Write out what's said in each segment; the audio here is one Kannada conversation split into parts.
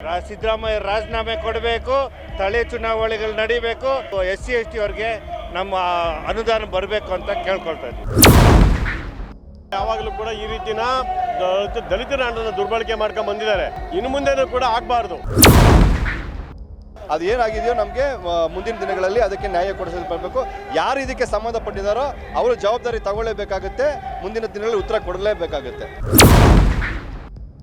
ರಾ- ಸಿದ್ದರಾಮಯ್ಯ ರಾಜೀನಾಮೆ ಕೊಡಬೇಕು ತಳಿ ಚುನಾವಣೆಗಳು ನಡಿಬೇಕು ಎಸ್ ಸಿ ಎಸ್ ಟಿ ಅವ್ರಿಗೆ ನಮ್ಮ ಅನುದಾನ ಬರಬೇಕು ಅಂತ ಕೇಳ್ಕೊಳ್ತಾ ಇದ್ದೀವಿ. ಯಾವಾಗಲೂ ಕೂಡ ಈ ರೀತಿನ ದಲಿತರ ಹಣನ ದುರ್ಬಳಕೆ ಮಾಡ್ಕೊಂಡು ಬಂದಿದ್ದಾರೆ. ಇನ್ನು ಮುಂದೆನೂ ಕೂಡ ಆಗಬಾರ್ದು. ಅದು ಏನಾಗಿದೆಯೋ ನಮಗೆ ಮುಂದಿನ ದಿನಗಳಲ್ಲಿ ಅದಕ್ಕೆ ನ್ಯಾಯ ಕೊಡಿಸಲು ಬರಬೇಕು. ಯಾರು ಇದಕ್ಕೆ ಸಂಬಂಧಪಟ್ಟಿದ್ದಾರೋ ಅವರು ಜವಾಬ್ದಾರಿ ತಗೊಳ್ಳೇಬೇಕಾಗುತ್ತೆ. ಮುಂದಿನ ದಿನಗಳಲ್ಲಿ ಉತ್ತರ ಕೊಡಲೇಬೇಕಾಗುತ್ತೆ.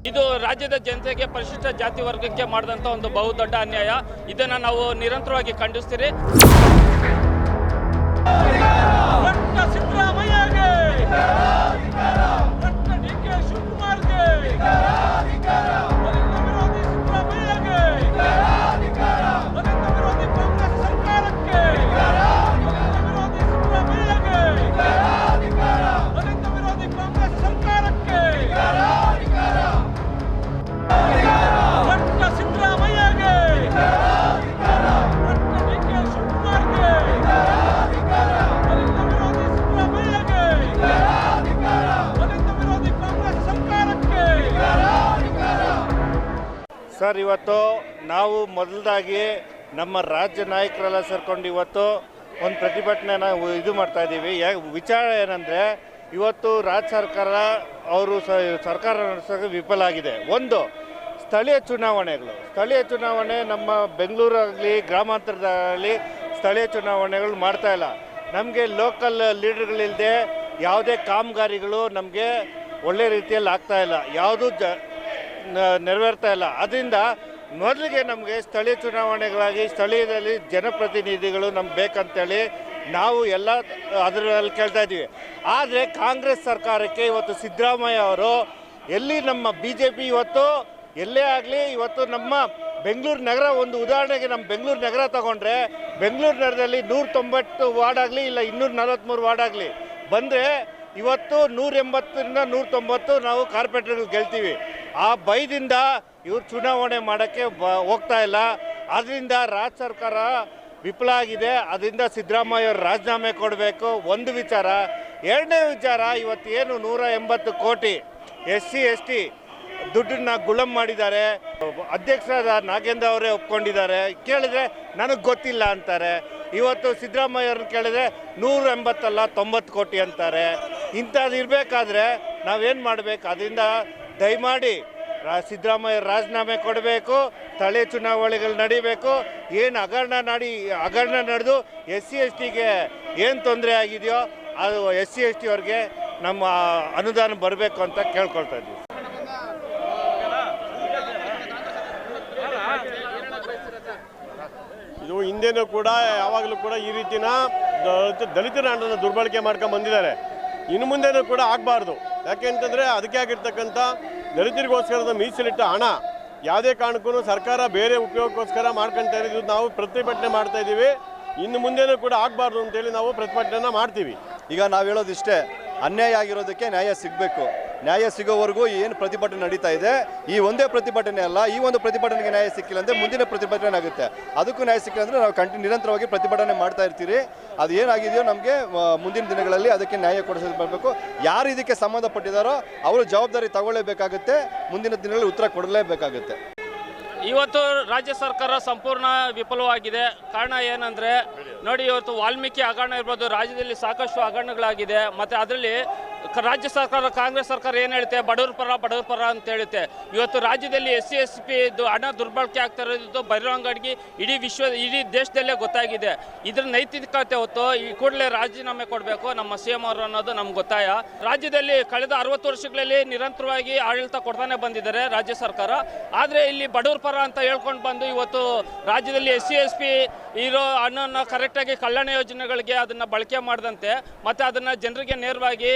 ಇದು ರಾಜ್ಯದ ಜನತೆಗೆ ಪರಿಶಿಷ್ಟ ಜಾತಿ ವರ್ಗಕ್ಕೆ ಮಾಡಿದಂಥ ಒಂದು ಬಹುದೊಡ್ಡ ಅನ್ಯಾಯ. ಇದನ್ನು ನಾವು ನಿರಂತರವಾಗಿ ಖಂಡಿಸ್ತೀರಿ. ಸರ್, ಇವತ್ತು ನಾವು ಮೊದಲದಾಗಿ ನಮ್ಮ ರಾಜ್ಯ ನಾಯಕರೆಲ್ಲ ಸೇರ್ಕೊಂಡು ಇವತ್ತು ಒಂದು ಪ್ರತಿಭಟನೆನ ಇದು ಮಾಡ್ತಾ ಇದ್ದೀವಿ ವಿಚಾರ ಏನಂದರೆ, ಇವತ್ತು ರಾಜ್ಯ ಸರ್ಕಾರ, ಅವರು ಸರ್ಕಾರ ನಡೆಸೋಕೆ ವಿಫಲ ಆಗಿದೆ. ಒಂದು, ಸ್ಥಳೀಯ ಚುನಾವಣೆಗಳು. ಸ್ಥಳೀಯ ಚುನಾವಣೆ ನಮ್ಮ ಬೆಂಗಳೂರಾಗಲಿ ಗ್ರಾಮಾಂತರದಲ್ಲಿ ಸ್ಥಳೀಯ ಚುನಾವಣೆಗಳು ಮಾಡ್ತಾ ಇಲ್ಲ. ನಮಗೆ ಲೋಕಲ್ ಲೀಡರ್ಗಳಿಲ್ಲದೆ ಯಾವುದೇ ಕಾಮಗಾರಿಗಳು ನಮಗೆ ಒಳ್ಳೆ ರೀತಿಯಲ್ಲಿ ಆಗ್ತಾ ಇಲ್ಲ. ಯಾವುದು ಜ ನೆರವೇರ್ತಾ ಇಲ್ಲ. ಅದರಿಂದ ಮೊದಲಿಗೆ ನಮಗೆ ಸ್ಥಳೀಯ ಚುನಾವಣೆಗಳಾಗಿ ಸ್ಥಳೀಯದಲ್ಲಿ ಜನಪ್ರತಿನಿಧಿಗಳು ನಮ್ಗೆ ಬೇಕಂತೇಳಿ ನಾವು ಎಲ್ಲ ಅದರಲ್ಲಿ ಕೇಳ್ತಾ ಇದ್ದೀವಿ. ಆದರೆ ಕಾಂಗ್ರೆಸ್ ಸರ್ಕಾರಕ್ಕೆ ಇವತ್ತು ಸಿದ್ದರಾಮಯ್ಯ ಅವರು ಎಲ್ಲಿ ನಮ್ಮ ಬಿ ಜೆ ಪಿ ಇವತ್ತು, ಎಲ್ಲೇ ಆಗಲಿ ಇವತ್ತು ನಮ್ಮ ಬೆಂಗಳೂರು ನಗರ ಒಂದು ಉದಾಹರಣೆಗೆ ನಮ್ಮ ಬೆಂಗಳೂರು ನಗರ ತಗೊಂಡ್ರೆ ಬೆಂಗಳೂರು ನಗರದಲ್ಲಿ ನೂರ ತೊಂಬತ್ತು ವಾರ್ಡ್ ಆಗಲಿ ಇಲ್ಲ ಇನ್ನೂರ ನಲವತ್ತ್ಮೂರು ವಾರ್ಡ್ ಆಗಲಿ ಬಂದರೆ ಇವತ್ತು ನೂರ ಎಂಬತ್ತರಿಂದ ನೂರ ತೊಂಬತ್ತು ನಾವು ಕಾರ್ಪೊರೇಟರ್ಗಳು ಗೆಲ್ತೀವಿ. ಆ ಭಯದಿಂದ ಇವರು ಚುನಾವಣೆ ಮಾಡೋಕ್ಕೆ ಬ, ಹೋಗ್ತಾ ಇಲ್ಲ. ಅದರಿಂದ ರಾಜ್ಯ ಸರ್ಕಾರ ವಿಫಲ ಆಗಿದೆ. ಅದರಿಂದ ಸಿದ್ದರಾಮಯ್ಯ ಅವರು ರಾಜೀನಾಮೆ ಕೊಡಬೇಕು. ಒಂದು ವಿಚಾರ. ಎರಡನೇ ವಿಚಾರ ಇವತ್ತು ಏನು ನೂರ ಎಂಬತ್ತು ಕೋಟಿ ಎಸ್ ಸಿ ಎಸ್ ಟಿ ದುಡ್ಡನ್ನ ಗುಳಂ ಮಾಡಿದ್ದಾರೆ. ಅಧ್ಯಕ್ಷರಾದ ನಾಗೇಂದ್ರ ಅವರೇ ಒಪ್ಕೊಂಡಿದ್ದಾರೆ. ಕೇಳಿದ್ರೆ ನನಗೆ ಗೊತ್ತಿಲ್ಲ ಅಂತಾರೆ. ಇವತ್ತು ಸಿದ್ದರಾಮಯ್ಯ ಅವ್ರನ್ನ ಕೇಳಿದ್ರೆ ನೂರ ಎಂಬತ್ತಲ್ಲ ತೊಂಬತ್ತು ಕೋಟಿ ಅಂತಾರೆ. ಇಂಥದ್ದು ಇರಬೇಕಾದ್ರೆ ನಾವೇನು ಮಾಡಬೇಕು? ಅದರಿಂದ ದಯಮಾಡಿ ರಾ ಸಿದ್ದರಾಮಯ್ಯ ರಾಜೀನಾಮೆ ಕೊಡಬೇಕು, ತಳೆ ಚುನಾವಣೆಗಳು ನಡಿಬೇಕು, ಏನು ಹಗರಣ ನಡಿ, ಹಗರಣ ನಡೆದು ಎಸ್ ಸಿ ಎಸ್ ಟಿಗೆ ಏನು ತೊಂದರೆ ಆಗಿದೆಯೋ ಅದು ಎಸ್ ಸಿ ಎಸ್ ಟಿ ಅವ್ರಿಗೆ ನಮ್ಮ ಅನುದಾನ ಬರಬೇಕು ಅಂತ ಕೇಳ್ಕೊಳ್ತಾ ಇದ್ದೀವಿ. ಇದು ಹಿಂದೆನೂ ಕೂಡ, ಯಾವಾಗಲೂ ಕೂಡ ಈ ರೀತಿನ ದಲಿತರ ಹಣನ ದುರ್ಬಳಕೆ ಮಾಡ್ಕೊಂಡು ಬಂದಿದ್ದಾರೆ. ಇನ್ನು ಮುಂದೆನೂ ಕೂಡ ಆಗಬಾರ್ದು. ಯಾಕೆ ಅಂತಂದರೆ ಅದಕ್ಕೆ ಆಗಿರ್ತಕ್ಕಂಥ ದಲಿತರಿಗೋಸ್ಕರದ ಮೀಸಲಿಟ್ಟ ಹಣ, ಯಾವುದೇ ಕಾರಣಕ್ಕೂ ಸರ್ಕಾರ ಬೇರೆ ಉಪಯೋಗಕ್ಕೋಸ್ಕರ ಮಾಡ್ಕೊಂತ ಇರೋದು ನಾವು ಪ್ರತಿಭಟನೆ ಮಾಡ್ತಾ ಇದ್ದೀವಿ. ಇನ್ನು ಮುಂದೆನೂ ಕೂಡ ಆಗಬಾರ್ದು ಅಂತೇಳಿ ನಾವು ಪ್ರತಿಭಟನೆನ ಮಾಡ್ತೀವಿ. ಈಗ ನಾವು ಹೇಳೋದಿಷ್ಟೇ, ಅನ್ಯಾಯ ಆಗಿರೋದಕ್ಕೆ ನ್ಯಾಯ ಸಿಗಬೇಕು. ನ್ಯಾಯ ಸಿಗೋವರೆಗೂ ಏನು ಪ್ರತಿಭಟನೆ ನಡೀತಾ ಇದೆ? ಈ ಒಂದೇ ಪ್ರತಿಭಟನೆ ಅಲ್ಲ, ಈ ಒಂದು ಪ್ರತಿಭಟನೆಗೆ ನ್ಯಾಯ ಸಿಕ್ಕಿಲ್ಲ ಅಂದರೆ ಮುಂದಿನ ಪ್ರತಿಭಟನೆ ಆಗುತ್ತೆ. ಅದಕ್ಕೂ ನ್ಯಾಯ ಸಿಕ್ಕಿಲ್ಲ ಅಂದರೆ ನಾವು ಕಂಟಿ, ನಿರಂತರವಾಗಿ ಪ್ರತಿಭಟನೆ ಮಾಡ್ತಾ ಇರ್ತೀರಿ. ಅದು ಏನಾಗಿದೆಯೋ ನಮಗೆ ಮುಂದಿನ ದಿನಗಳಲ್ಲಿ ಅದಕ್ಕೆ ನ್ಯಾಯ ಕೊಡಿಸಲ್ಪಡಬೇಕು ಯಾರು ಇದಕ್ಕೆ ಸಂಬಂಧಪಟ್ಟಿದ್ದಾರೋ ಅವರು ಜವಾಬ್ದಾರಿ ತಗೊಳ್ಳೇಬೇಕಾಗುತ್ತೆ. ಮುಂದಿನ ದಿನಗಳಲ್ಲಿ ಉತ್ತರ ಕೊಡಲೇಬೇಕಾಗುತ್ತೆ. ಇವತ್ತು ರಾಜ್ಯ ಸರ್ಕಾರ ಸಂಪೂರ್ಣ ವಿಫಲವಾಗಿದೆ. ಕಾರಣ ಏನಂದರೆ, ನೋಡಿ, ಇವತ್ತು ವಾಲ್ಮೀಕಿ ಹಗರಣ ಇರ್ಬೋದು, ರಾಜ್ಯದಲ್ಲಿ ಸಾಕಷ್ಟು ಹಗರಣಗಳಾಗಿದೆ. ಮತ್ತು ಅದರಲ್ಲಿ ರಾಜ್ಯ ಸರ್ಕಾರ, ಕಾಂಗ್ರೆಸ್ ಸರ್ಕಾರ ಏನು ಹೇಳುತ್ತೆ ಬಡವ್ರ ಪರ ಬಡವ್ರ ಪರ ಅಂತ ಹೇಳುತ್ತೆ ಇವತ್ತು ರಾಜ್ಯದಲ್ಲಿ ಎಸ್ ಸಿ, ಎಸ್ ಪಿ ಹಣ ದುರ್ಬಳಕೆ ಆಗ್ತಾ ಇರೋದು ಬಹಿರಂಗವಾಗಿ ಇಡೀ ವಿಶ್ವ ಇಡೀ ದೇಶದಲ್ಲೇ ಗೊತ್ತಾಗಿದೆ. ಇದ್ರ ನೈತಿಕತೆ ಹೊತ್ತು ಈ ಕೂಡಲೇ ರಾಜೀನಾಮೆ ಕೊಡಬೇಕು ನಮ್ಮ ಸಿ ಎಂ ಅವರು ಅನ್ನೋದು ನಮ್ಗೆ ಗೊತ್ತಾಯ. ರಾಜ್ಯದಲ್ಲಿ ಕಳೆದ ಅರವತ್ತು ವರ್ಷಗಳಲ್ಲಿ ನಿರಂತರವಾಗಿ ಆಡಳಿತ ಕೊಡ್ತಾನೆ ಬಂದಿದ್ದಾರೆ ರಾಜ್ಯ ಸರ್ಕಾರ. ಆದರೆ ಇಲ್ಲಿ ಬಡವ್ರ ಪರ ಅಂತ ಹೇಳ್ಕೊಂಡು ಬಂದು ಇವತ್ತು ರಾಜ್ಯದಲ್ಲಿ ಎಸ್ ಸಿ, ಎಸ್ ಪಿ ಇರೋ ಹಣವನ್ನು ಕರೆಕ್ಟಾಗಿ ಕಲ್ಯಾಣ ಯೋಜನೆಗಳಿಗೆ ಅದನ್ನು ಬಳಕೆ ಮಾಡಿದಂತೆ, ಮತ್ತು ಅದನ್ನು ಜನರಿಗೆ ನೇರವಾಗಿ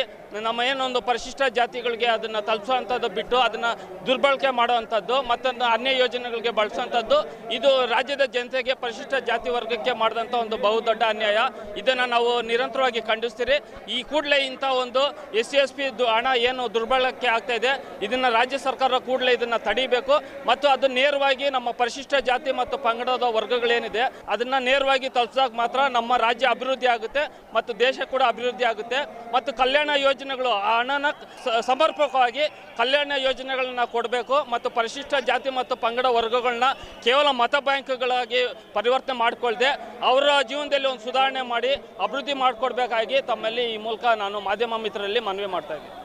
ನಮ್ಮ ಏನೊಂದು ಪರಿಶಿಷ್ಟ ಜಾತಿಗಳಿಗೆ ಅದನ್ನು ತಲುಪಿಸುವಂಥದ್ದು ಬಿಟ್ಟು ಅದನ್ನು ದುರ್ಬಳಕೆ ಮಾಡುವಂಥದ್ದು ಮತ್ತೊಂದು ಅನ್ಯ ಯೋಜನೆಗಳಿಗೆ ಬಳಸುವಂಥದ್ದು, ಇದು ರಾಜ್ಯದ ಜನತೆಗೆ ಪರಿಶಿಷ್ಟ ಜಾತಿ ವರ್ಗಕ್ಕೆ ಮಾಡಿದಂಥ ಒಂದು ಬಹುದೊಡ್ಡ ಅನ್ಯಾಯ. ಇದನ್ನು ನಾವು ನಿರಂತರವಾಗಿ ಖಂಡಿಸ್ತೀರಿ. ಈ ಕೂಡಲೇ ಇಂಥ ಒಂದು ಎಸ್ ಸಿ ಹಣ ಏನು ದುರ್ಬಳಕೆ ಆಗ್ತಾ ಇದೆ, ಇದನ್ನು ರಾಜ್ಯ ಸರ್ಕಾರ ಕೂಡಲೇ ಇದನ್ನು ತಡೀಬೇಕು, ಮತ್ತು ಅದು ನೇರವಾಗಿ ನಮ್ಮ ಪರಿಶಿಷ್ಟ ಜಾತಿ ಮತ್ತು ಪಂಗಡದ ವರ್ಗಗಳೇನಿದೆ, ಅದನ್ನು ಅದನ್ನು ನೇರವಾಗಿ ತಲುಪಿಸಾಗ ಮಾತ್ರ ನಮ್ಮ ರಾಜ್ಯ ಅಭಿವೃದ್ಧಿ ಆಗುತ್ತೆ ಮತ್ತು ದೇಶ ಕೂಡ ಅಭಿವೃದ್ಧಿ ಆಗುತ್ತೆ. ಮತ್ತು ಕಲ್ಯಾಣ ಯೋಜನೆಗಳು ಆ ಹಣನ ಸಮರ್ಪಕವಾಗಿ ಕಲ್ಯಾಣ ಯೋಜನೆಗಳನ್ನ ಕೊಡಬೇಕು ಮತ್ತು ಪರಿಶಿಷ್ಟ ಜಾತಿ ಮತ್ತು ಪಂಗಡ ವರ್ಗಗಳನ್ನ ಕೇವಲ ಮತ ಬ್ಯಾಂಕ್ಗಳಾಗಿ ಪರಿವರ್ತನೆ ಮಾಡಿಕೊಳ್ಳದೆ ಅವರ ಜೀವನದಲ್ಲಿ ಒಂದು ಸುಧಾರಣೆ ಮಾಡಿ ಅಭಿವೃದ್ಧಿ ಮಾಡಿಕೊಡ್ಬೇಕಾಗಿ ತಮ್ಮಲ್ಲಿ ಈ ಮೂಲಕ ನಾನು ಮಾಧ್ಯಮ ಮಿತ್ರರಲ್ಲಿ ಮನವಿ ಮಾಡ್ತಾ ಇದ್ದೀನಿ.